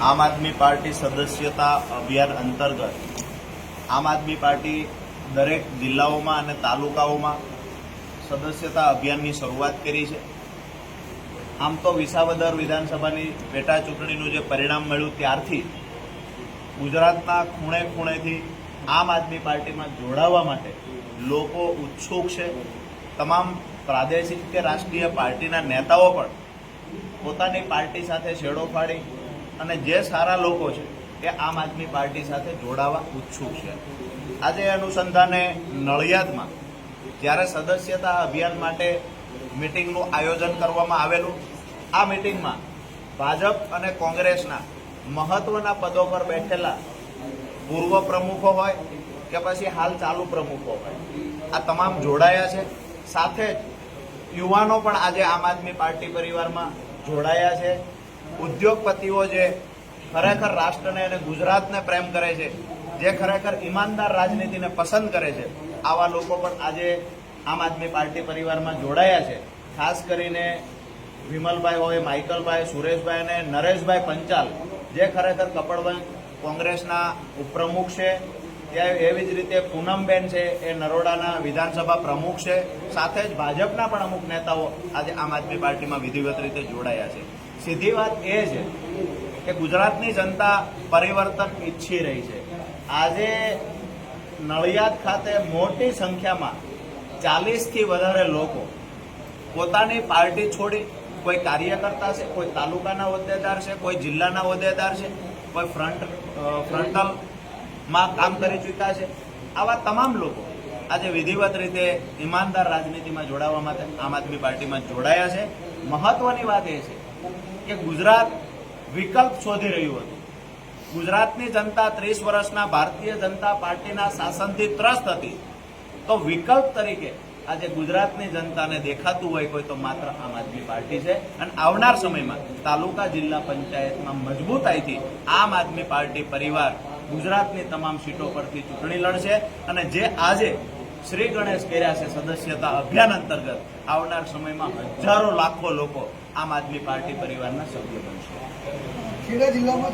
આમ આદમી પાર્ટી સદસ્યતા અભિયાન અંતર્ગત, આમ આદમી પાર્ટી દરેક જિલ્લાઓમાં અને તાલુકાઓમાં સદસ્યતા અભિયાનની શરૂઆત કરી છે. આમ તો વિસાવદર વિધાનસભાની પેટા ચૂંટણીનું જે પરિણામ મળ્યું ત્યારથી ગુજરાતના ખૂણે ખૂણેથી આમ આદમી પાર્ટીમાં જોડાવા માટે લોકો ઉત્સુક છે. તમામ પ્રાદેશિક કે રાષ્ટ્રીય પાર્ટીના નેતાઓ પણ પોતાની પાર્ટી સાથે છેડો ફાડી અને જે સારા લોકો છે, એ આમ આદમી પાર્ટી સાથે જોડાવા ઉત્સુક છે. આજે અનુસંધાને નડિયાદમાં જ્યારે સદસ્યતા અભિયાન માટે મિટિંગનું આયોજન કરવામાં આવેલું, આ મિટિંગમાં ભાજપ અને કોંગ્રેસના મહત્વના પદો પર બેઠેલા પૂર્વ પ્રમુખો હોય કે પછી હાલ ચાલુ પ્રમુખો હોય, આ તમામ જોડાયા છે. સાથે જ યુવાનો પણ આજે આમ આદમી પાર્ટી પરિવારમાં જોડાયા છે. ઉદ્યોગપતિઓ જે ખરેખર રાષ્ટ્રને અને ગુજરાતને પ્રેમ કરે છે, જે ખરેખર ઈમાનદાર રાજનીતિને પસંદ કરે છે, આવા લોકો પણ આજે આમ આદમી પાર્ટી પરિવારમાં જોડાયા છે. ખાસ કરીને વિમલભાઈ હોય, માઇકલભાઈ, સુરેશભાઈ અને નરેશભાઈ પંચાલ, જે ખરેખર કપડવંશ કોંગ્રેસના ઉપપ્રમુખ છે. ત્યાં એવી જ રીતે પૂનમબેન છે, એ નરોડાના વિધાનસભા પ્રમુખ છે. સાથે જ ભાજપના પણ અમુક નેતાઓ આજે આમ આદમી પાર્ટીમાં વિધિવત રીતે જોડાયા છે. સીધી વાત એ છે કે ગુજરાતની જનતા પરિવર્તન ઈચ્છી રહી છે. આજે નડિયાદ ખાતે મોટી સંખ્યામાં ચાલીસથી વધારે લોકો પોતાની પાર્ટી છોડી કોઈ કાર્યકર્તા છે, કોઈ તાલુકાના હોદ્દેદાર છે, કોઈ જિલ્લાના હોદ્દેદાર છે, કોઈ ફ્રન્ટ ફ્રન્ટલમાં કામ કરી ચૂક્યા છે. આવા તમામ લોકો આજે વિધિવત રીતે ઈમાનદાર રાજનીતિમાં જોડાવા માટે આમ આદમી પાર્ટીમાં જોડાયા છે. મહત્વની વાત એ છે કે ગુજરાત વિકલ્પ શોધી રહ્યું હતું. ગુજરાતની જનતા ત્રીસ વર્ષના ભારતીય જનતા પાર્ટીના શાસનથી ત્રસ્ત હતી. તો વિકલ્પ તરીકે આજે ગુજરાતની જનતાને દેખાતું હોય કોઈ તો માત્ર આમ આદમી પાર્ટી છે. અને આવનાર સમયમાં તાલુકા જિલ્લા પંચાયતમાં મજબૂતાઈથી આમ આદમી પાર્ટી પરિવાર ગુજરાતની તમામ સીટો પરથી ચૂંટણી લડશે. અને જે આજે શ્રી ગણેશ કર્યા છે સદસ્યતા અભિયાન અંતર્ગત. આવનાર સમયમાં હજારો લાખો લોકો આમ આદમી પાર્ટી પરિવારના સભ્ય બનશે. ખેડા જિલ્લામાં